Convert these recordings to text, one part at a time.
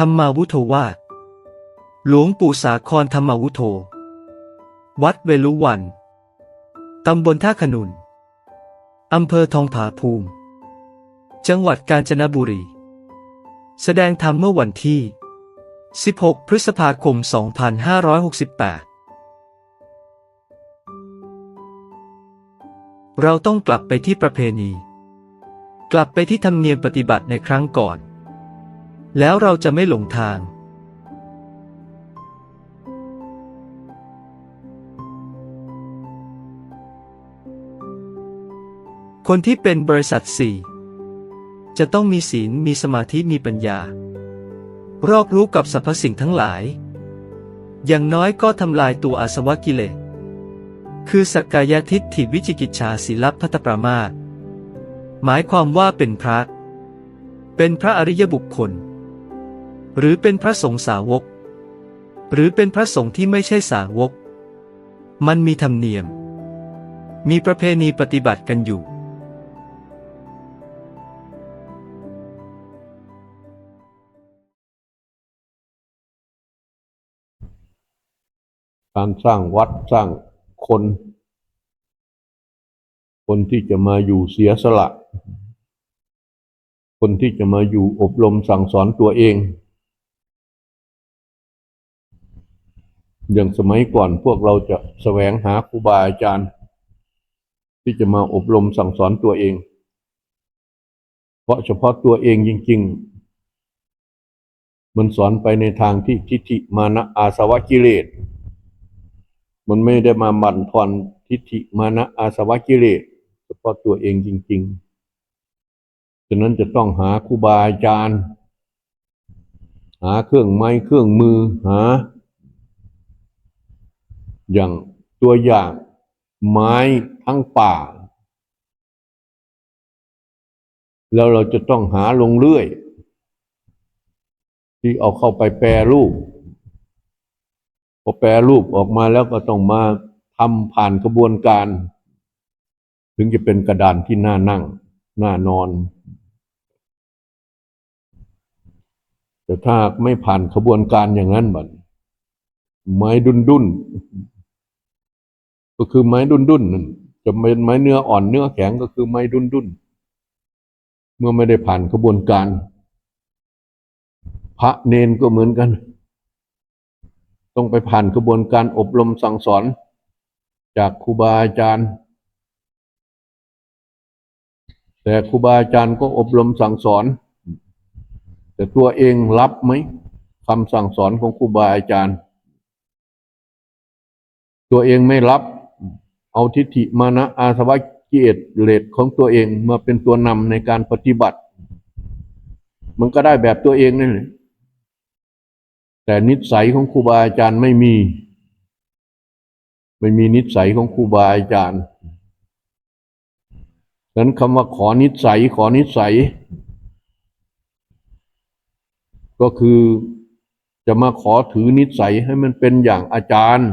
ธรรมาวุโธวาหลวงปู่สาครธรรมาวุโธ วัดเวลุวัน ตำบลท่าขนุน อำเภอทองผาภูมิ จังหวัดกาญจนบุรี แสดงธรรมเมื่อวันที่ 16 พฤษภาคม 2568 เราต้องกลับไปที่ประเพณี กลับไปที่ธรรมเนียมปฏิบัติในครั้งก่อน แล้วเราจะไม่หลงทาง คนที่เป็นบริษัทสี่จะต้องมีศีลมีสมาธิมีปัญญา รอบรู้กับสรรพสิ่งทั้งหลาย อย่างน้อยก็ทำลายตัวอาสวะกิเลส คือสักกายทิฏฐิวิจิกิจฉาศีลพัตตปรามาหมายความว่าเป็นพระ เป็นพระอริยบุคคล หรือเป็นพระสงฆ์สาวก หรือเป็นพระสงฆ์ที่ไม่ใช่สาวก มันมีธรรมเนียม มีประเพณีปฏิบัติกันอยู่ การสร้างวัดสร้างคน คนที่จะมาอยู่เสียสละ คนที่จะมาอยู่อบรมสั่งสอนตัวเอง อย่างสมัยก่อนพวกเราจะแสวงหาครูบาอาจารย์ ที่จะมาอบรมสั่งสอนตัวเอง เพราะเฉพาะตัวเองจริง ๆ มันสอนไปในทางที่ทิฏฐิมานะอาสวะกิเลส มันไม่ได้มาบั่นทอนทิฏฐิมานะอาสวะกิเลสเฉพาะตัวเองจริง ๆ ฉะนั้นจะต้องหาครูบาอาจารย์ หาเครื่องไม้เครื่องมือหา อย่างตัวอย่างไม้ทั้งป่า แล้วเราจะต้องหาลงเรื่อย ที่เอาเข้าไปแปรรูป พอแปรรูปออกมาแล้วก็ต้องมาทำผ่านกระบวนการ ถึงจะเป็นกระดานที่น่านั่ง น่านอน แต่ถ้าไม่ผ่านกระบวนการอย่างนั้นบัดไม้ดุนดุน ก็คือไม้ดุนดุนนั่นจะเป็นไม้เนื้ออ่อนเนื้อแข็งก็คือไม้ดุนดุนเมื่อไม่ได้ผ่านกระบวนการ พระเนนก็เหมือนกัน ต้องไปผ่านกระบวนการอบรมสั่งสอน จากครูบาอาจารย์ แต่ครูบาอาจารย์ก็อบรมสั่งสอน แต่ตัวเองรับไหมคำสั่งสอนของครูบาอาจารย์ ตัวเองไม่รับ เอาทิฏฐิมานะอาสวะกิเลสเลสของตัวเองมาเป็นตัวนำในการปฏิบัติ มันก็ได้แบบตัวเองนั่นแหละแต่นิสัยของครูบาอาจารย์ไม่มี ไม่มีนิสัยของครูบาอาจารย์ฉะนั้นคำว่าขอนิสัยขอนิสัย ก็คือจะมาขอถือนิสัยให้มันเป็นอย่างอาจารย์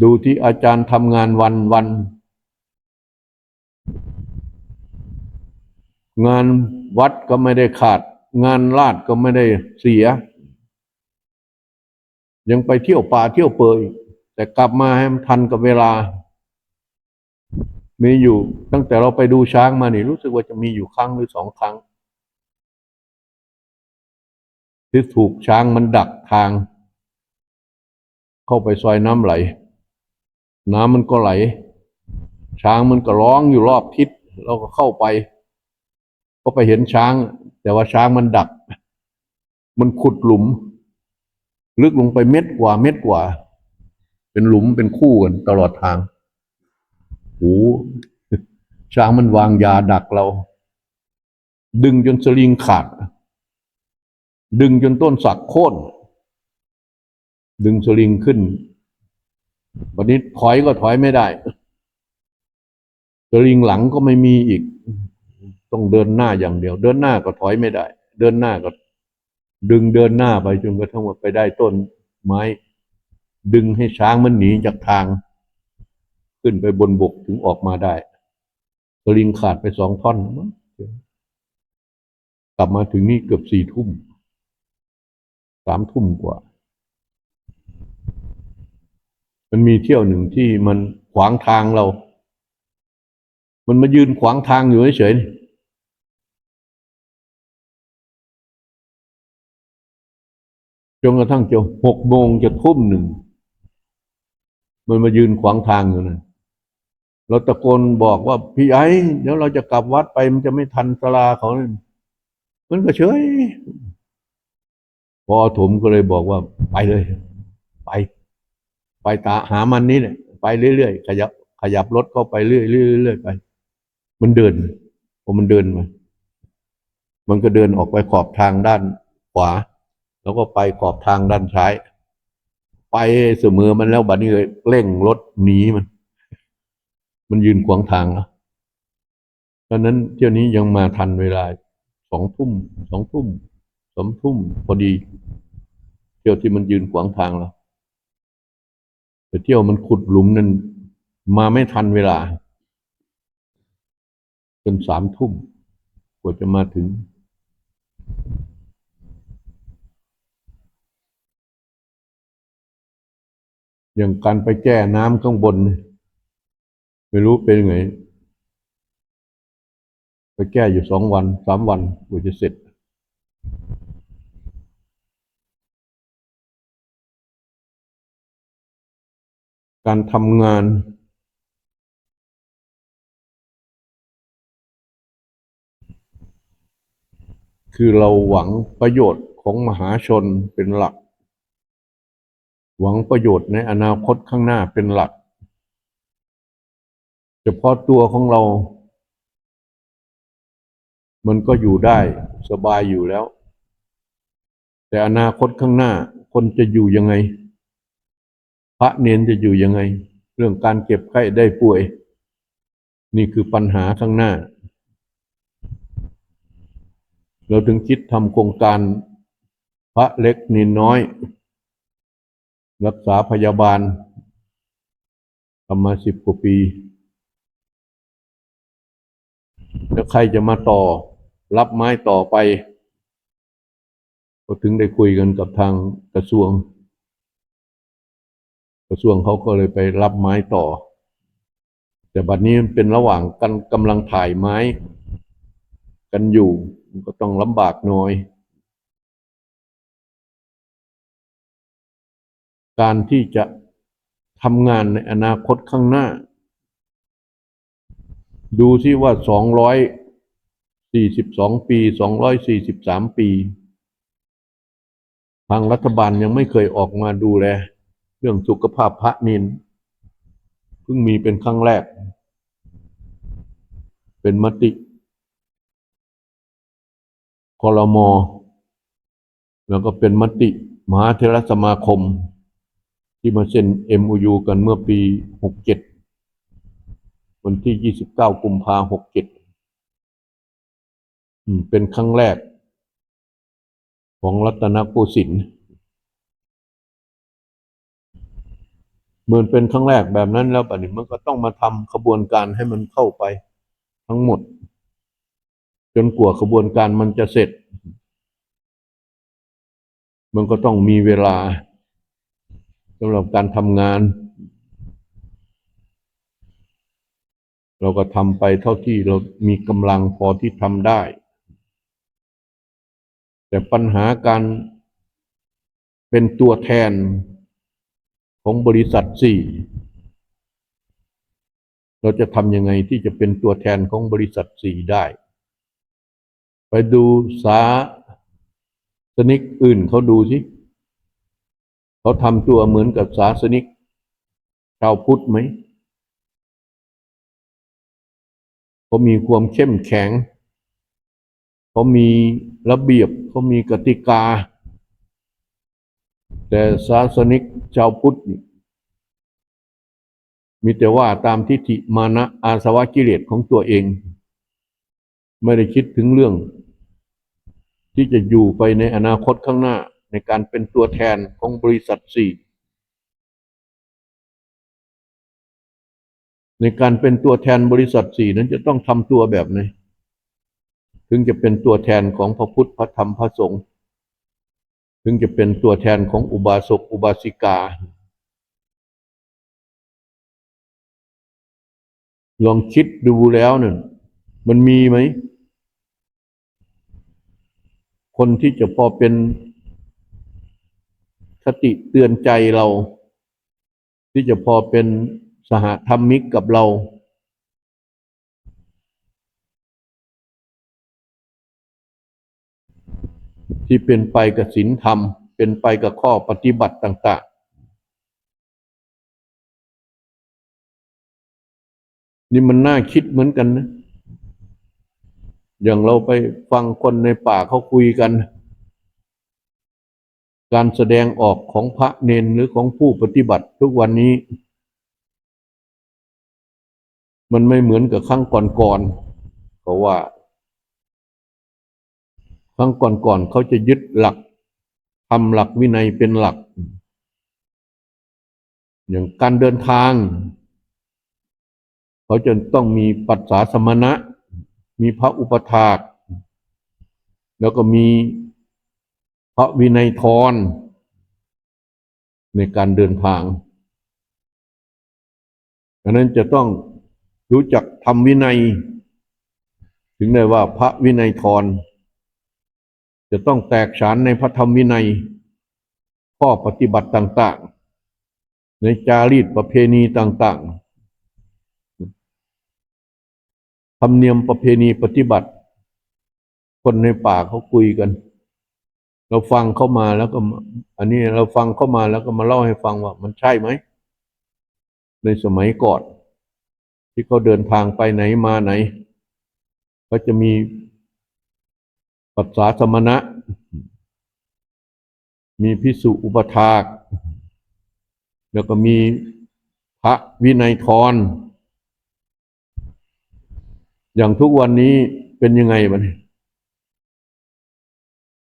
ดูที่อาจารย์ทำงานวันวัน งานวัดก็ไม่ได้ขาด งานลาดก็ไม่ได้เสีย ยังไปเที่ยวป่าเที่ยวเปยแต่กลับมาให้มันทันกับเวลา มีอยู่ ตั้งแต่เราไปดูช้างมานี่รู้สึกว่าจะมีอยู่ครั้งหรือสองครั้ง ที่ถูกช้างมันดักทาง เข้าไปซอยน้ำไหล น้ำมันก็ไหล ช้างมันก็ร้องอยู่รอบทิศเราก็เข้าไป ก็ไปเห็นช้าง แต่ว่าช้างมันดัก มันขุดหลุม ลึกลงไปเม็ดกว่าเม็ดกว่า เป็นหลุมเป็นคู่กันตลอดทางโอ้ช้างมันวางยาดักเรา ดึงจนสลิงขาด ดึงจนต้นสักโค่นดึงสลิงขึ้น วันนี้ถอยก็ถอยไม่ได้สลิงหลังก็ไม่มีอีก ต้องเดินหน้าอย่างเดียว เดินหน้าก็ถอยไม่ได้ เดินหน้าก็ ดึงเดินหน้าไปจนกระทั่งว่าไปได้ต้นไม้ ดึงให้ช้างมันหนีจากทาง ขึ้นไปบนบกถึงออกมาได้สลิงขาดไปสองท่อนมั้งกลับมาถึงนี่เกือบสี่ทุ่มสามทุ่มกว่า มันมีเที่ยวหนึ่งที่มันขวางทางเรา มันมายืนขวางทางอยู่เฉยๆจนกระทั่งจะหกโมงจะทุ่มหนึ่ง มันมายืนขวางทางอยู่นั่นเราตะโกนบอกว่าพี่ไอ้เดี๋ยวเราจะกลับวัดไปมันจะไม่ทันสลาเขานั่นมันก็เฉยพอถมก็เลยบอกว่าไปเลย ไป ไปตาหามันนี่แหละไปเรื่อยๆขยับขยับรถเข้าไปเรื่อยๆเรื่อยๆไป มันเดินพอมันเดินมามันก็เดินออกไปขอบทางด้านขวา แล้วก็ไปขอบทางด้านซ้าย ไปเสมอมันแล้วบัดนี้เลยเร่งรถหนีมัน มันยืนขวางทางแล้วตอนนั้นเที่ยวนี้ยังมาทันเวลาสองทุ่มสองทุ่มสามทุ่มพอดี เที่ยวที่มันยืนขวางทางเรา แต่เที่ยวมันขุดหลุมนั้นมาไม่ทันเวลา จนสามทุ่มกว่าจะมาถึง อย่างการไปแก้น้ำข้างบน ไม่รู้เป็นไง ไปแก้อยู่สองวัน สามวันกว่าจะเสร็จ การทำงานคือเราหวังประโยชน์ของมหาชนเป็นหลัก หวังประโยชน์ในอนาคตข้างหน้าเป็นหลัก เฉพาะตัวของเรา มันก็อยู่ได้สบายอยู่แล้ว แต่อนาคตข้างหน้าคนจะอยู่ยังไง ระเนนจะอยู่ยังไง เรื่องการเก็บไข้ได้ป่วย นี่คือปัญหาข้างหน้า เราถึงคิดทำโครงการพระเล็กนินน้อย รักษาพยาบาลทำมาสิบกว่าปีแล้วใครจะมาต่อ รับไม้ต่อไป ก็ถึงได้คุยกันกับทางกระทรวง ระทรวงเขาก็เลยไปรับไม้ต่อ แต่บัดนี้มันเป็นระหว่างกันกำลังถ่ายไม้ กันอยู่ก็ต้องลำบากหน่อย การที่จะทำงานในอนาคตข้างหน้า ดูซิว่าสองร้อยสี่สิบสองปีสองร้อยสี่สิบสามปี ทางรัฐบาลยังไม่เคยออกมาดูแล เรื่องสุขภาพพระนินเพิ่งมีเป็นครั้งแรก เป็นมติคอรมอแล้วก็เป็นมติมหาเทรสมาคม ที่มาเซ็น MOU กันเมื่อปี 67 วันที่ 29 กุมภา67อืมเป็นครั้งแรกของรัตนโกสินทร์ มื่อเป็นครั้งแรกแบบนั้นแล้วบัดนี้มันก็ต้องมาทำขบวนการให้มันเข้าไปทั้งหมด จนกว่าขบวนการมันจะเสร็จ มันก็ต้องมีเวลาสำหรับการทำงาน เราก็ทำไปเท่าที่เรามีกำลังพอที่ทำได้ แต่ปัญหาการเป็นตัวแทน ของบริษัทสี่เราจะทำยังไงที่จะเป็นตัวแทนของบริษัทสี่ได้ ไปดูสาสนิกอื่นเขาดูสิเขาทำตัวเหมือนกับศาสนิกชาวพุทธไหมเขามีความเข้มแข็ง เขามีระเบียบ เขามีกติกา แต่ศาสนิกชาวพุทธนี่มีแต่ว่าตามทิฏฐิมานะอาสวะกิเลสของตัวเอง ไม่ได้คิดถึงเรื่อง ที่จะอยู่ไปในอนาคตข้างหน้าในการเป็นตัวแทนของบริษัทสี่ในการเป็นตัวแทนบริษัทสี่นั้นจะต้องทำตัวแบบไหนถึงจะเป็นตัวแทนของพระพุทธพระธรรมพระสงฆ์ ถึงจะเป็นตัวแทนของอุบาสกอุบาสิกา ลองคิดดูแล้วเนี่ยมันมีไหม คนที่จะพอเป็นคติเตือนใจเรา ที่จะพอเป็นสหธรรมิกกับเรา ที่เป็นไปกับศีลธรรม เป็นไปกับข้อปฏิบัติต่าง ๆ นี่มันน่าคิดเหมือนกันนะ อย่างเราไปฟังคนในป่าเขาคุยกัน การแสดงออกของพระเนนหรือของผู้ปฏิบัติทุกวันนี้ มันไม่เหมือนกับครั้งก่อนๆเพราะว่า รั้งก่อนๆเขาจะยึดหลักทำหลักวินัยเป็นหลัก อย่างการเดินทาง เขาจะต้องมีปัจจาสมณะ มีพระอุปถาก แล้วก็มีพระวินัยทรในการเดินทางดังนั้นจะต้องรู้จักทำวินัย ถึงได้ว่าพระวินัยทร จะต้องแตกฉานในพระธรรมวินัย ข้อปฏิบัติต่าง ๆ ในจารีตประเพณีต่าง ๆ ธรรมเนียมประเพณีปฏิบัติ คนในป่าเขาคุยกัน เราฟังเข้ามาแล้วก็ อันนี้เราฟังเข้ามาแล้วก็มาเล่าให้ฟังว่ามันใช่ไหม ในสมัยก่อนที่เขาเดินทางไปไหนมาไหน ก็จะมี ปัจจาสมณะ มีพิสุอุปถาก แล้วก็มีพระวินัยทรอย่างทุกวันนี้เป็นยังไงบ้าง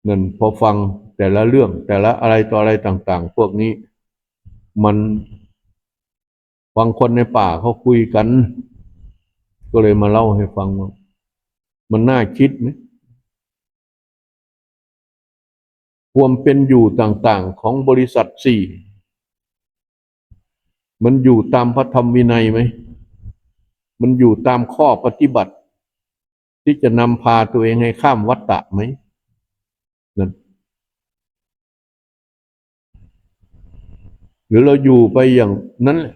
นั่นพอฟังแต่ละเรื่องแต่ละอะไรต่ออะไรต่าง ๆ พวกนี้ มันฟังคนในป่าเขาคุยกัน ก็เลยมาเล่าให้ฟังว่ามันน่าคิดไหม ความเป็นอยู่ต่างๆของบริษัทสี่มันอยู่ตามพระธรรมวินัยไหม มันอยู่ตามข้อปฏิบัติ ที่จะนำพาตัวเองให้ข้ามวัฏฏะไหมนั่นหรือเราอยู่ไปอย่างนั้นแหละ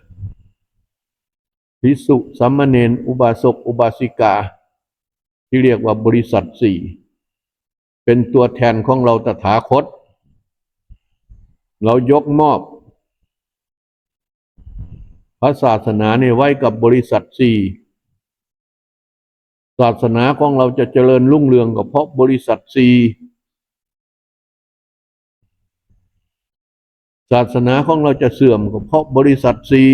พิสุสัมมเนนอุบาสก อุบาสิกา ที่เรียกว่าบริษัทสี่ เป็นตัวแทนของเราตถาคต เรายกมอบ พระศาสนาเนี่ยไว้กับบริษัทสี่ศาสนาของเราจะเจริญรุ่งเรืองก็เพราะบริษัทสี่ศาสนาของเราจะเสื่อมก็เพราะบริษัทสี่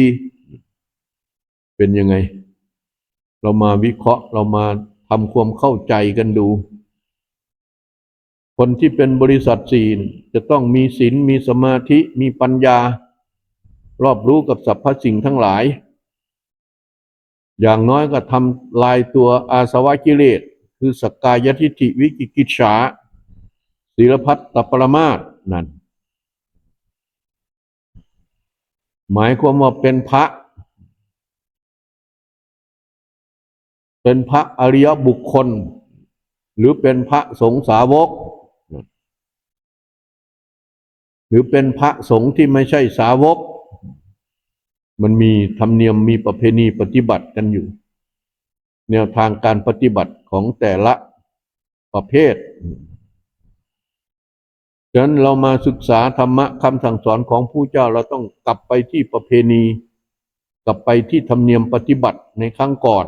เป็นยังไง เรามาวิเคราะห์เรามาทำความเข้าใจกันดู คนที่เป็นบริษัทสี่จะต้องมีศีลมีสมาธิมีปัญญา รอบรู้กับสรรพสิ่งทั้งหลาย อย่างน้อยก็ทำลายตัวอาสวะกิเลส คือสกกายทิฏฐิวิกิกิจฉาศีลพัตตปรมาสนั่น หมายความว่าเป็นพระ เป็นพระอริยบุคคล หรือเป็นพระสงฆ์สาวก รือเป็นพระสงฆ์ที่ไม่ใช่สาวก มันมีธรรมเนียมมีประเพณีปฏิบัติกันอยู่ แนวทางการปฏิบัติของแต่ละประเภทฉะนั้นเรามาศึกษาธรรมะคำสั่งสอนของผู้เจ้าเราต้องกลับไปที่ประเพณี กลับไปที่ธรรมเนียมปฏิบัติในครั้งก่อน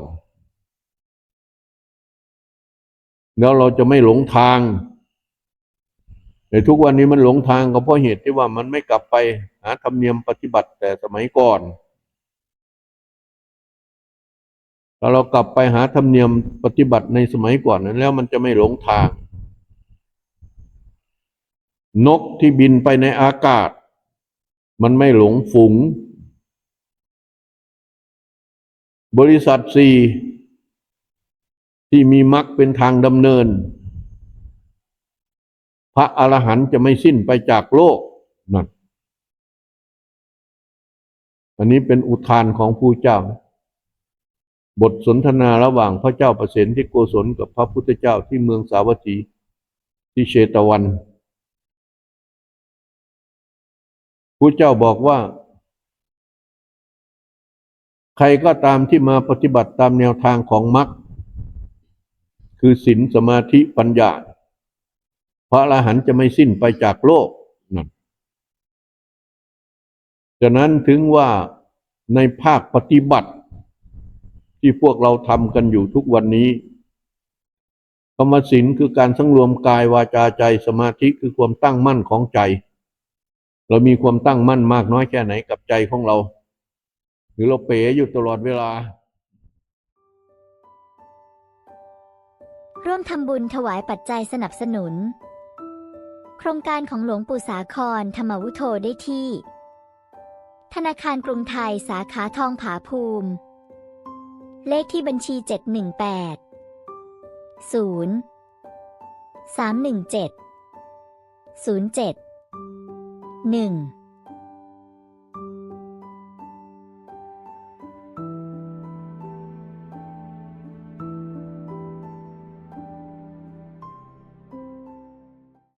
แล้วเราจะไม่หลงทาง แต่ทุกวันนี้มันหลงทางก็เพราะเหตุที่ว่ามันไม่กลับไปหาธรรมเนียมปฏิบัติแต่สมัยก่อนถ้าเรากลับไปหาธรรมเนียมปฏิบัติในสมัยก่อนนั้นแล้วมันจะไม่หลงทาง นกที่บินไปในอากาศ มันไม่หลงฝูง บริษัทสี่ที่มีมรรคเป็นทางดำเนิน พระอรหันต์จะไม่สิ้นไปจากโลกนั่นอันนี้เป็นอุทานของผู้เจ้า บทสนทนาระหว่างพระเจ้าประเสนที่โกศลกับพระพุทธเจ้าที่เมืองสาวัตถีที่เชตวันผู้เจ้าบอกว่า ใครก็ตามที่มาปฏิบัติตามแนวทางของมรรคคือศีลสมาธิปัญญา ระอรหันต์จะไม่สิ้นไปจากโลกนั่นฉะนั้นถึงว่าในภาคปฏิบัติ ที่พวกเราทำกันอยู่ทุกวันนี้กรรมศีลคือการสังรวมกายวาจาใจสมาธิคือความตั้งมั่นของใจ เรามีความตั้งมั่นมากน้อยแค่ไหนกับใจของเรา หรือเราเป๋อยู่ตลอดเวลา ร่วมทำบุญถวายปัจจัยสนับสนุน ครงการของหลวงปู่สาครธรรมวุโธได้ที่ ธนาคารกรุงไทยสาขาทองผาภูมิ เลขที่บัญชี 718 0 317 07 1